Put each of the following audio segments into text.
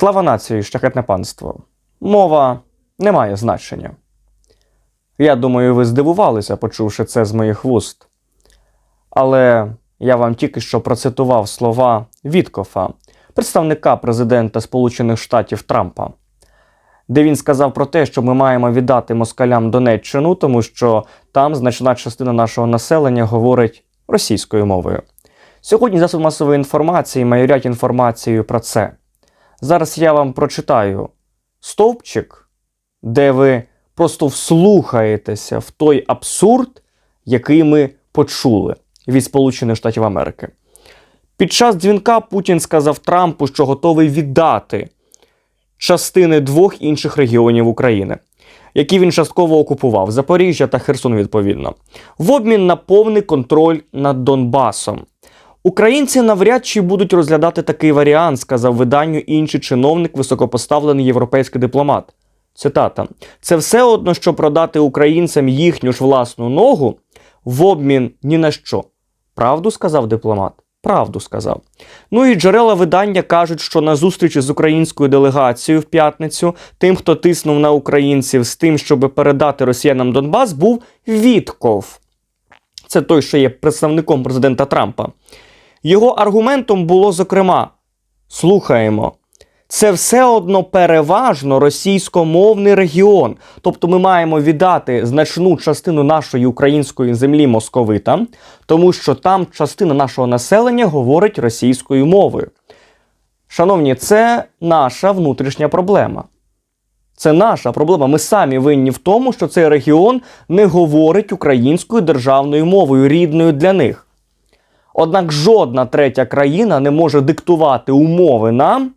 Слава нації, шляхетне панство. Мова не має значення. Я думаю, ви здивувалися, почувши це з моїх вуст. Але я вам тільки що процитував слова Віткофа, представника президента Сполучених Штатів Трампа, де він сказав про те, що ми маємо віддати москалям Донеччину, тому що там значна частина нашого населення говорить російською мовою. Сьогодні засоби масової інформації майорять інформацією про це. Зараз я вам прочитаю стовпчик, де ви просто вслухаєтеся в той абсурд, який ми почули від Сполучених Штатів Америки. Під час дзвінка Путін сказав Трампу, що готовий віддати частини двох інших регіонів України, які він частково окупував Запоріжжя та Херсон, відповідно, в обмін на повний контроль над Донбасом. Українці навряд чи будуть розглядати такий варіант, сказав виданню інший чиновник, високопоставлений європейський дипломат. Цитата: це все одно, що продати українцям їхню ж власну ногу в обмін ні на що. Правду сказав дипломат? Правду сказав. Ну і джерела видання кажуть, що на зустрічі з українською делегацією в п'ятницю, тим, хто тиснув на українців з тим, щоб передати росіянам Донбас, був Вітков. Це той, що є представником президента Трампа. Його аргументом було, зокрема, слухаємо. Це все одно переважно російськомовний регіон. Тобто ми маємо віддати значну частину нашої української землі московитам, тому що там частина нашого населення говорить російською мовою. Шановні, це наша внутрішня проблема. Це наша проблема. Ми самі винні в тому, що цей регіон не говорить українською державною мовою, рідною для них. Однак жодна третя країна не може диктувати умови нам,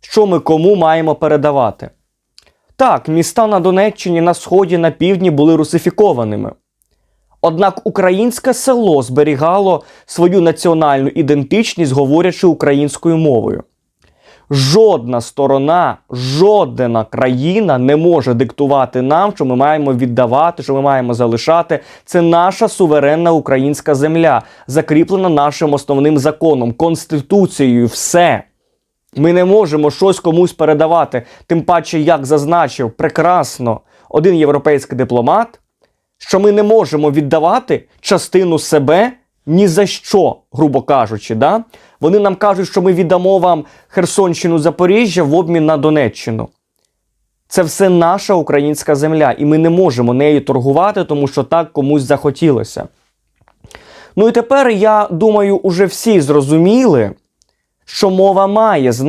що ми кому маємо передавати. Так, міста на Донеччині, на Сході, на півдні були русифікованими. Однак українське село зберігало свою національну ідентичність, говорячи українською мовою. Жодна сторона, жодна країна не може диктувати нам, що ми маємо віддавати, що ми маємо залишати. Це наша суверенна українська земля, закріплена нашим основним законом, конституцією. Все. Ми не можемо щось комусь передавати. Тим паче, як зазначив прекрасно один європейський дипломат, що ми не можемо віддавати частину себе ні за що, грубо кажучи. Да? Вони нам кажуть, що ми віддамо вам Херсонщину Запоріжжя в обмін на Донеччину. Це все наша українська земля, і ми не можемо нею торгувати, тому що так комусь захотілося. Ну і тепер я думаю, уже всі зрозуміли, що мова має значення.